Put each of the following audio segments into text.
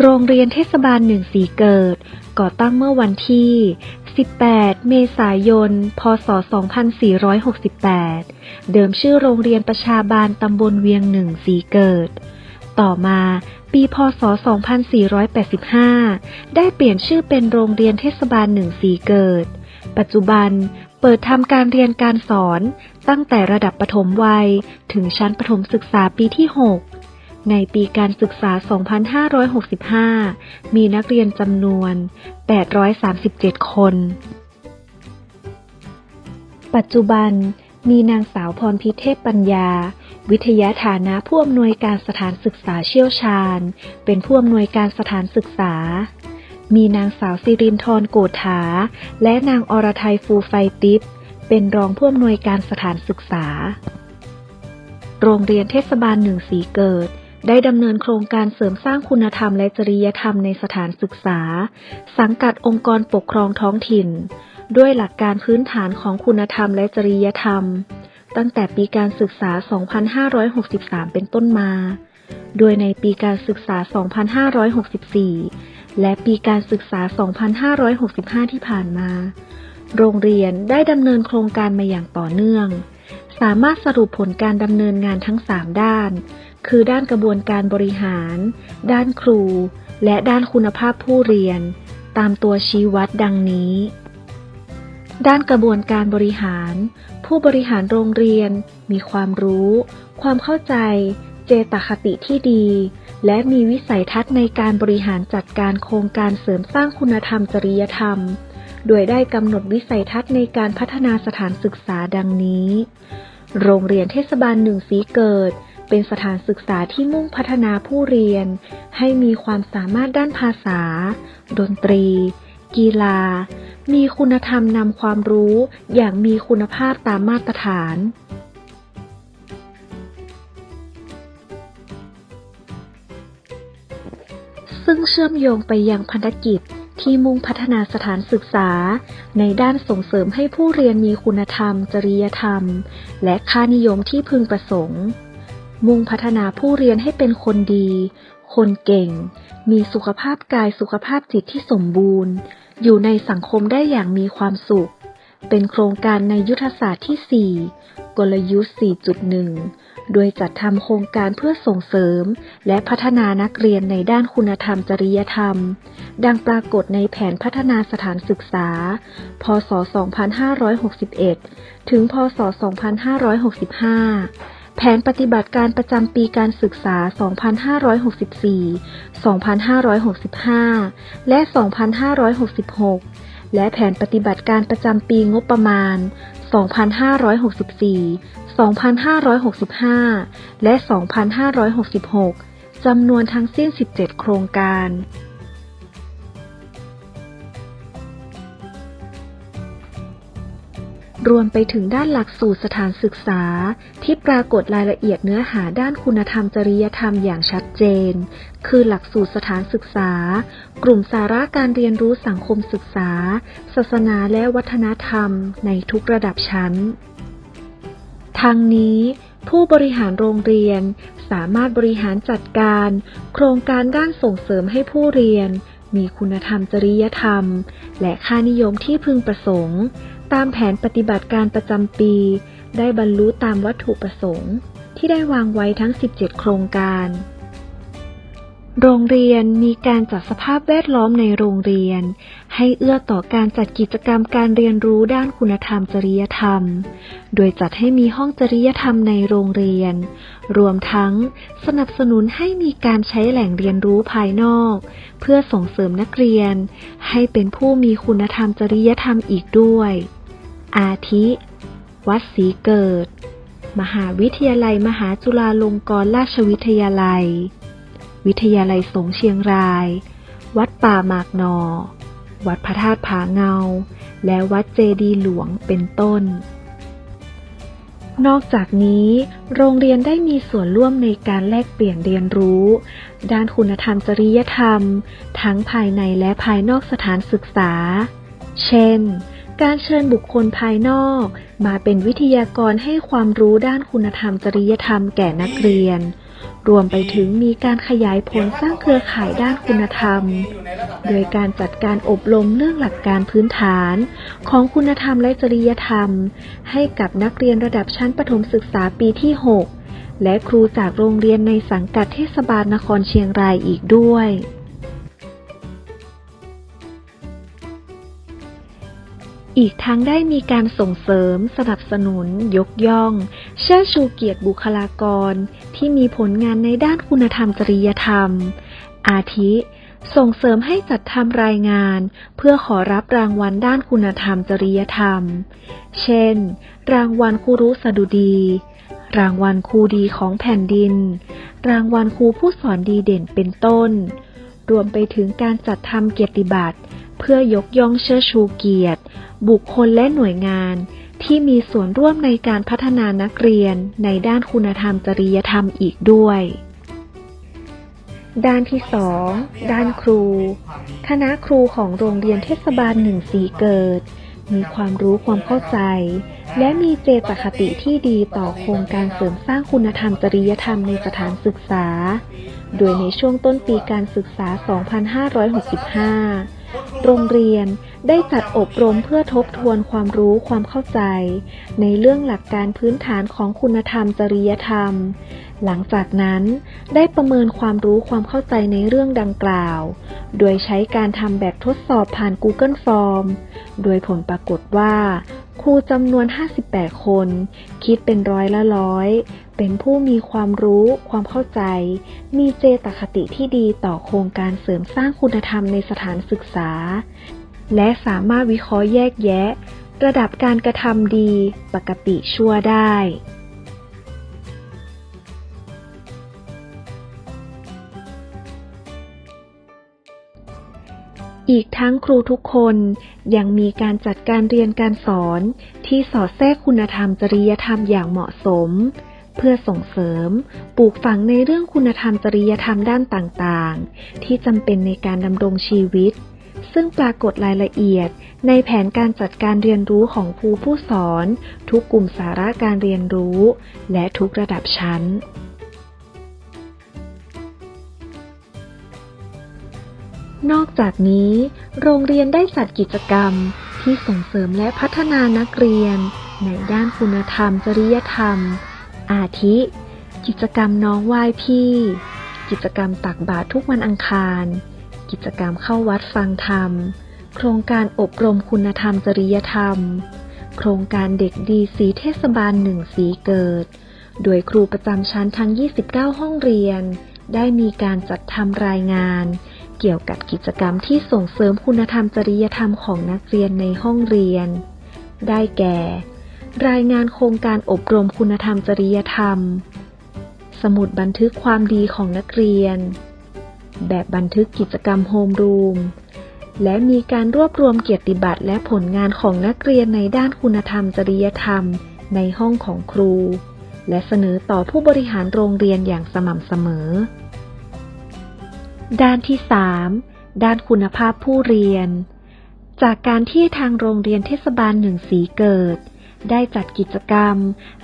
โรงเรียนเทศบาลหนึ่งสีเกิด ก่อตั้งเมื่อวันที่ 18 เมษายน พศ 2468 เดิมชื่อโรงเรียนประชาบาลตำบลเวียงหนึ่งสีเกิด ต่อมาปีพศ 2485 ได้เปลี่ยนชื่อเป็นโรงเรียนเทศบาลหนึ่งสีเกิด ปัจจุบันเปิดทำการเรียนการสอนตั้งแต่ระดับประถมวัย ถึงชั้นประถมศึกษาปีที่ 6 ในปีการศึกษา 2565 มีนักเรียนจำนวน 837 คน ปัจจุบันมีนางสาวพรพิเทพปัญญา วิทยาฐานะผู้อำนวยการสถานศึกษาเชี่ยวชาญ เป็นผู้อำนวยการสถานศึกษา มีนางสาวสิรินทร์โกฏาและนางอรไทยฟูไฟติปเป็นรองผู้อำนวยการสถานศึกษา โรงเรียนเทศบาลหนึ่งสีเกิด ได้ดำเนินโครงการเสริมสร้างคุณธรรมและจริยธรรมในสถานศึกษา สังกัดองค์กรปกครองท้องถิ่น ด้วยหลักการพื้นฐานของคุณธรรมและจริยธรรม ตั้งแต่ปีการศึกษา 2563 เป็นต้นมา โดยในปีการศึกษา 2564 และปีการศึกษา 2565 ที่ผ่านมา โรงเรียนได้ดำเนินโครงการมาอย่างต่อเนื่อง สามารถสรุปผลการดำเนินงานทั้ง 3 ด้าน คือด้านกระบวนการบริหาร ด้านครู และด้านคุณภาพผู้เรียน ตามตัวชี้วัดดังนี้ ด้านกระบวนการบริหาร ผู้บริหารโรงเรียน มีความรู้ ความเข้าใจ เจตคติที่ดี และมีวิสัยทัศน์ในการบริหารจัดการโครงการเสริมสร้างคุณธรรมจริยธรรม โดยได้กำหนดวิสัยทัศน์ในการพัฒนาสถานศึกษาดังนี้ โรงเรียนเทศบาลหนึ่งสีเกิด เป็นสถานศึกษาที่มุ่งพัฒนาผู้เรียน ให้มีความสามารถด้านภาษา ดนตรี กีฬา มีคุณธรรมนำความรู้อย่างมีคุณภาพตามมาตรฐาน ซึ่งเชื่อมโยงไปยังพันธกิจที่มุ่งพัฒนาสถานศึกษา ในด้านส่งเสริมให้ผู้เรียนมีคุณธรรม จริยธรรม และค่านิยมที่พึงประสงค์ มุ่งพัฒนาผู้เรียนให้เป็นคนดี คนเก่ง มีสุขภาพกายสุขภาพจิตที่สมบูรณ์ อยู่ในสังคมได้อย่างมีความสุข เป็นโครงการในยุทธศาสตร์ที่ 4 กลยุทธ์ 4.1 โดยจัดทำโครงการเพื่อส่งเสริม และพัฒนานักเรียนในด้านคุณธรรมจริยธรรม ดังปรากฏในแผนพัฒนาสถานศึกษา พศ 2561 ถึง พศ 2565 แผนปฏิบัติการประจำปีการศึกษา 2564 2565 และ 2566 และแผนปฏิบัติการประจำปีงบประมาณ 2564 2565 และ 2566 จำนวนทั้งสิ้น 17 โครงการ รวมไปถึงด้านหลักสูตรสถานศึกษา ที่ปรากฏรายละเอียดเนื้อหาด้านคุณธรรมจริยธรรมอย่างชัดเจน คือหลักสูตรสถานศึกษา กลุ่มสาระการเรียนรู้สังคมศึกษา ศาสนาและวัฒนธรรมในทุกระดับชั้นทั้งนี้ผู้บริหารโรงเรียนสามารถบริหารจัดการ โครงการด้านส่งเสริมให้ผู้เรียน มีคุณธรรมจริยธรรม และค่านิยมที่พึงประสงค์ ตามแผนปฏิบัติการประจำปี ได้บรรลุตามวัตถุประสงค์ ที่ได้วางไว้ทั้ง 17 โครงการ โรงเรียนมีการจัดสภาพแวดล้อมในโรงเรียน ให้เอื้อต่อการจัดกิจกรรมการเรียนรู้ด้านคุณธรรมจริยธรรม โดยจัดให้มีห้องจริยธรรมในโรงเรียน รวมทั้งสนับสนุนให้มีการใช้แหล่งเรียนรู้ภายนอก เพื่อส่งเสริมนักเรียน ให้เป็นผู้มีคุณธรรมจริยธรรมอีกด้วย อาทิ วัดศรีเกิด มหาวิทยาลัยมหาจุฬาลงกรณราชวิทยาลัย วิทยาลัยสงเชียงราย วัดป่าหมากนอ วัดพระธาตุผาเงา และวัดเจดีหลวงเป็นต้น นอกจากนี้ โรงเรียนได้มีส่วนร่วมในการแลกเปลี่ยนเรียนรู้ ด้านคุณธรรมจริยธรรม ทั้งภายในและภายนอกสถานศึกษา เช่น การเชิญบุคคลภายนอก มาเป็นวิทยากรให้ความรู้ด้านคุณธรรมจริยธรรมแก่นักเรียน รวมไปถึงมีการขยายผลสร้างเครือข่ายด้านคุณธรรม โดยการจัดการอบรมเรื่องหลักการพื้นฐาน ของคุณธรรมและจริยธรรม ให้กับนักเรียนระดับชั้นประถมศึกษาปีที่ 6 และครูจากโรงเรียนในสังกัดเทศบาลนครเชียงรายอีกด้วย อีกทั้งได้มีการส่งเสริม สนับสนุน ยกย่อง เชิดชูเกียรติบุคลากร ที่มีผลงานในด้านคุณธรรมจริยธรรม อาทิ ส่งเสริมให้จัดทำรายงาน เพื่อขอรับรางวัลด้านคุณธรรมจริยธรรม เช่น รางวัลครูรู้สดุดี รางวัลครูดีของแผ่นดิน รางวัลครูผู้สอนดีเด่นเป็นต้น รวมไปถึงการจัดทำเกียรติบัตร เพื่อยกย่องเชิดชูเกียรติ บุคคลและหน่วยงาน ที่มีส่วนร่วมในการพัฒนานักเรียนในด้านคุณธรรมจริยธรรมอีกด้วยด้านที่สองด้านครู คณะครูของโรงเรียนเทศบาลหนึ่งสีเกิด มีความรู้ความเข้าใจ และมีเจตคติที่ดีต่อโครงการเสริมสร้างคุณธรรมจริยธรรมในสถานศึกษา โดยในช่วงต้นปีการศึกษา 2565 โรงเรียนได้จัดอบรมเพื่อทบทวนความรู้ความเข้าใจ ในเรื่องหลักการพื้นฐานของคุณธรรมจริยธรรม หลังจากนั้นได้ประเมินความรู้ความเข้าใจในเรื่องดังกล่าว โดยใช้การทำแบบทดสอบผ่าน Google Form โดยผลปรากฏว่า ครูจำนวน 58 คน คิดเป็นร้อยละร้อย เป็นผู้มีความรู้ ความเข้าใจ มีเจตคติที่ดีต่อโครงการเสริมสร้างคุณธรรมในสถานศึกษา และสามารถวิเคราะห์แยกแยะ ระดับการกระทำดีปกติชั่วได้อีกทั้งครูทุกคนยังมีการจัดการเรียนการสอนที่สอดแทรกคุณธรรมจริยธรรมอย่างเหมาะสม เพื่อส่งเสริม ปลูกฝังในเรื่องคุณธรรมจริยธรรมด้านต่างๆ ที่จำเป็นในการดำรงชีวิต ซึ่งปรากฏรายละเอียด ในแผนการจัดการเรียนรู้ของครูผู้สอน ทุกกลุ่มสาระการเรียนรู้ และทุกระดับชั้นนอกจากนี้ โรงเรียนได้จัดกิจกรรมที่ส่งเสริมและพัฒนานักเรียน ในด้านคุณธรรม จริยธรรม อาทิ กิจกรรมน้องไหว้พี่ กิจกรรมตักบาตรทุกวันอังคาร กิจกรรมเข้าวัดฟังธรรม โครงการอบรมคุณธรรมจริยธรรม โครงการเด็กดีสีเทศบาลหนึ่งสีเกิด โดยครูประจำชั้นทั้ง 29 ห้องเรียน ได้มีการจัดทำรายงานเกี่ยวกับกิจกรรมที่ส่งเสริมคุณธรรมจริยธรรมของนักเรียนในห้องเรียน ได้แก่ รายงานโครงการอบรมคุณธรรมจริยธรรม สมุดบันทึกความดีของนักเรียน แบบบันทึกกิจกรรมโฮมรูม และมีการรวบรวมเกียรติบัตรและผลงานของนักเรียนในด้านคุณธรรมจริยธรรม ในห้องของครู และเสนอต่อผู้บริหารโรงเรียนอย่างสม่ำเสมอ ด้านที่ 3 ด้านคุณภาพผู้เรียน จากการที่ทางโรงเรียนเทศบาลหนึ่งสีเกิด ได้จัดกิจกรรม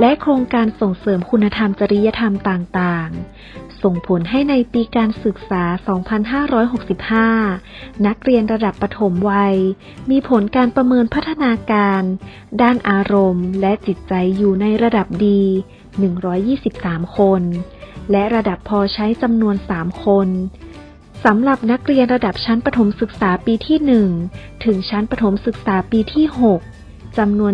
และโครงการส่งเสริมคุณธรรมจริยธรรมต่างๆ ส่งผลให้ในปีการศึกษา 2565 นักเรียนระดับประถมวัย มีผลการประเมินพัฒนาการ ด้านอารมณ์และจิตใจอยู่ในระดับดี 123 คน และระดับพอใช้จำนวน 3 คนสำหรับนักเรียนระดับชั้นประถมศึกษาปีที่ 1 ถึงชั้นประถมศึกษาปีที่ 6 จำนวน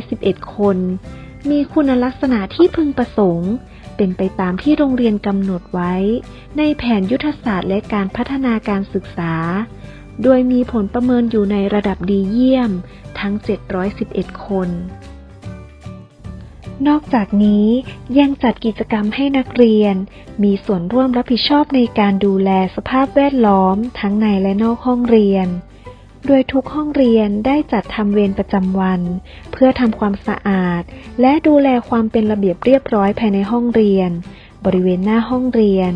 711 คน มีคุณลักษณะที่พึงประสงค์ เป็นไปตามที่โรงเรียนกำหนดไว้ ในแผนยุทธศาสตร์และการพัฒนาการศึกษา โดยมีผลประเมินอยู่ในระดับดีเยี่ยมทั้ง 711 คนนอกจากนี้ยังจัดกิจกรรมให้นักเรียน มีส่วนร่วมรับผิดชอบในการดูแลสภาพแวดล้อมทั้งในและนอกห้องเรียน โดยทุกห้องเรียนได้จัดทำเวรประจำวัน เพื่อทำความสะอาด และดูแลความเป็นระเบียบเรียบร้อยภายในห้องเรียน บริเวณหน้าห้องเรียน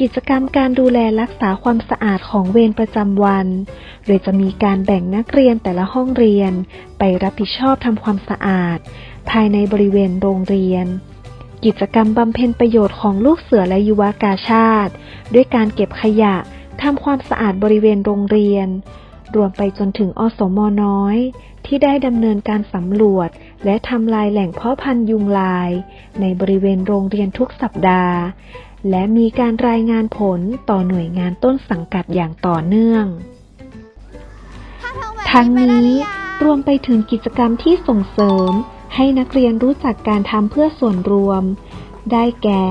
กิจกรรมการดูแลรักษาความสะอาดของเวรประจำวัน โดยจะมีการแบ่งนักเรียนแต่ละห้องเรียน ไปรับผิดชอบทำความสะอาด ภายในบริเวณโรงเรียนกิจกรรมบำเพ็ญประโยชน์ของลูกเสือและยุวกาชาติ ด้วยการเก็บขยะทำความสะอาดบริเวณโรงเรียน รวมไปจนถึงอสมน้อย ที่ได้ดำเนินการสำรวจ และทำลายแหล่งเพาะพันธุ์ยุงลาย ในบริเวณโรงเรียนทุกสัปดาห์ และมีการรายงานผลต่อหน่วยงานต้นสังกัดอย่างต่อเนื่อง ทั้งนี้รวมไปถึงกิจกรรมที่ส่งเสริม ให้นักเรียนรู้จักการทำเพื่อส่วนรวม ได้แก่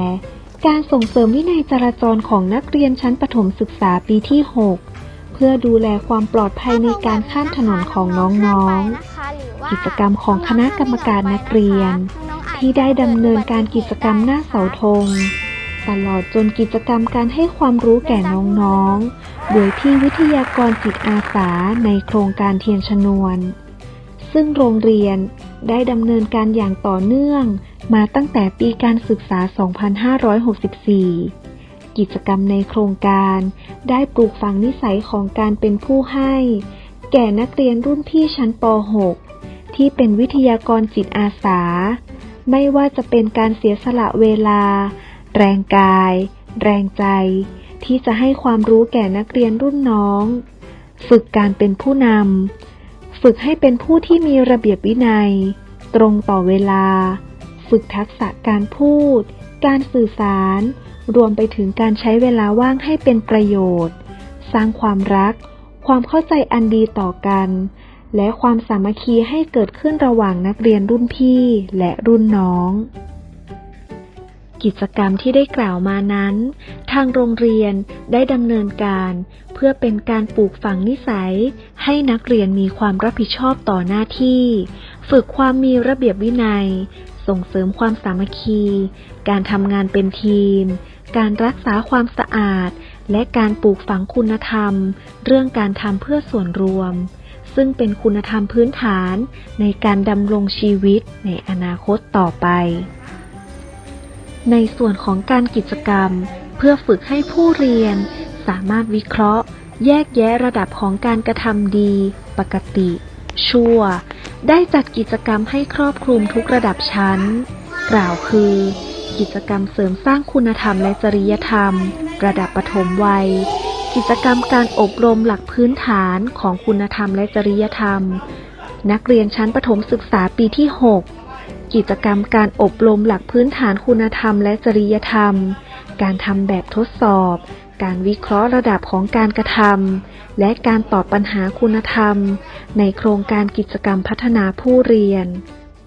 การส่งเสริมวินัยจราจรของนักเรียนชั้นประถมศึกษาปีที่ 6 เพื่อดูแลความปลอดภัยในการข้ามถนนของน้องๆ กิจกรรมของคณะกรรมการนักเรียน ที่ได้ดำเนินการกิจกรรมหน้าเสาธง ตลอดจนกิจกรรมการให้ความรู้แก่น้องๆ โดยที่วิทยากรจิตอาสาในโครงการเทียนชนวน ซึ่งโรงเรียนได้ดำเนินการอย่างต่อเนื่อง มาตั้งแต่ปีการศึกษา 2564 กิจกรรมในโครงการ ได้ปลูกฝังนิสัยของการเป็นผู้ให้ แก่นักเรียนรุ่นพี่ชั้นป .6 ที่เป็นวิทยากรจิตอาสา ไม่ว่าจะเป็นการเสียสละเวลา แรงกาย แรงใจ ที่จะให้ความรู้แก่นักเรียนรุ่นน้อง ฝึกการเป็นผู้นำ ฝึกให้เป็นผู้ที่มีระเบียบวินัย ตรงต่อเวลา ฝึกทักษะการพูด การสื่อสาร รวมไปถึงการใช้เวลาว่างให้เป็นประโยชน์ สร้างความรัก ความเข้าใจอันดีต่อกัน และความสามัคคีให้เกิดขึ้นระหว่างนักเรียนรุ่นพี่และรุ่นน้อง กิจกรรมที่ได้กล่าวมานั้น ทางโรงเรียนได้ดำเนินการเพื่อเป็นการปลูกฝังนิสัย ให้นักเรียนมีความรับผิดชอบต่อหน้าที่ ฝึกความมีระเบียบวินัย ส่งเสริมความสามัคคี การทำงานเป็นทีม การรักษาความสะอาด และการปลูกฝังคุณธรรม เรื่องการทำเพื่อส่วนรวม ซึ่งเป็นคุณธรรมพื้นฐานในการดำรงชีวิตในอนาคตต่อไป ในส่วนของการกิจกรรม เพื่อฝึกให้ผู้เรียน สามารถวิเคราะห์ แยกแยะระดับของการกระทำดี ปกติ ชั่ว ได้จัดกิจกรรมให้ครอบคลุมทุกระดับชั้น กล่าวคือ กิจกรรมเสริมสร้างคุณธรรมและจริยธรรม ระดับปฐมวัย กิจกรรมการอบรมหลักพื้นฐานของคุณธรรมและจริยธรรม นักเรียนชั้นประถมศึกษาปีที่ 6 กิจกรรมการอบรมหลักพื้นฐานคุณธรรมและจริยธรรม การทำแบบทดสอบ การวิเคราะห์ระดับของการกระทำและการตอบปัญหาคุณธรรม ในโครงการกิจกรรมพัฒนาผู้เรียน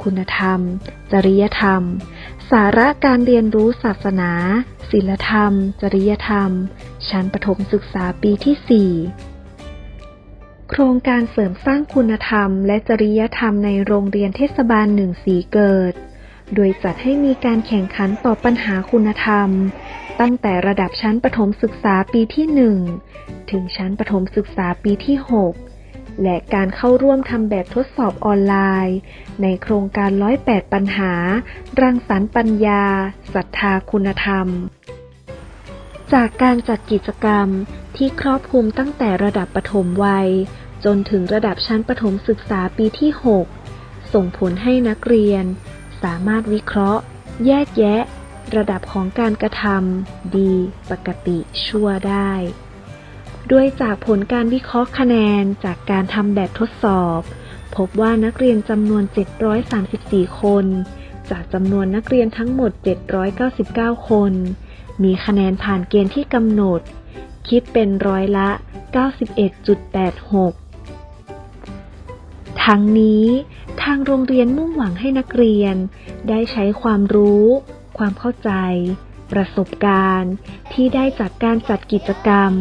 คุณธรรม จริยธรรม สาระการเรียนรู้ศาสนา ศิลธรรม จริยธรรม ชั้นประถมศึกษาปีที่ 4 โครงการเสริมสร้างคุณธรรม และจริยธรรมในโรงเรียนเทศบาลหนึ่งสีเกิด โดยจัดให้มีการแข่งขันต่อบปัญหาคุณธรรม ตั้งแต่ระดับชั้นประถมศึกษาปีที่ 1 ถึงชั้นประถมศึกษาปีที่ 6 และการเข้าร่วมทำแบบทดสอบออนไลน์ ในโครงการร้อยแปดปัญหา รังสรรค์ปัญญาศรัทธาคุณธรรม จากการจัดกิจกรรมที่ครอบคลุมตั้งแต่ระดับปฐมวัย จนถึงระดับชั้นประถมศึกษาปีที่ 6 ส่งผลให้นักเรียน สามารถวิเคราะห์ แยกแยะ ระดับของการกระทำดี ปกติชั่วได้ ด้วยจากผลการวิเคราะห์คะแนนจากการทำแบบทดสอบ พบว่านักเรียนจำนวน 734 คน จากจำนวนนักเรียนทั้งหมด 799 คน มีคะแนนผ่านเกณฑ์ที่กำหนด คิดเป็นร้อยละ 91.86 ทั้งนี้ทางโรงเรียนมุ่งหวังให้นักเรียน ได้ใช้ความรู้ ความเข้าใจ ประสบการณ์ ที่ได้จากการจัดกิจกรรม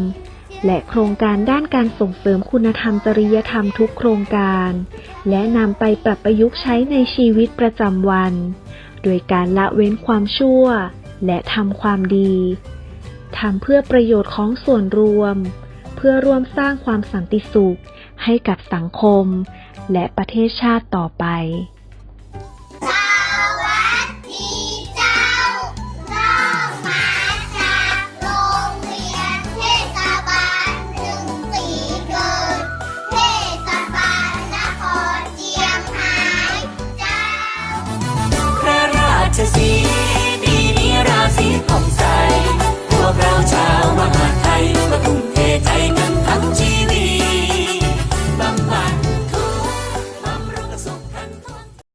และโครงการด้านการส่งเสริมคุณธรรมจริยธรรมทุกโครงการ และนำไปปรับประยุกต์ใช้ในชีวิตประจำวัน โดยการละเว้นความชั่ว และทำความดีทำเพื่อประโยชน์ของส่วนรวม เพื่อร่วมสร้างความสันติสุขให้กับสังคม และประเทศชาติต่อไป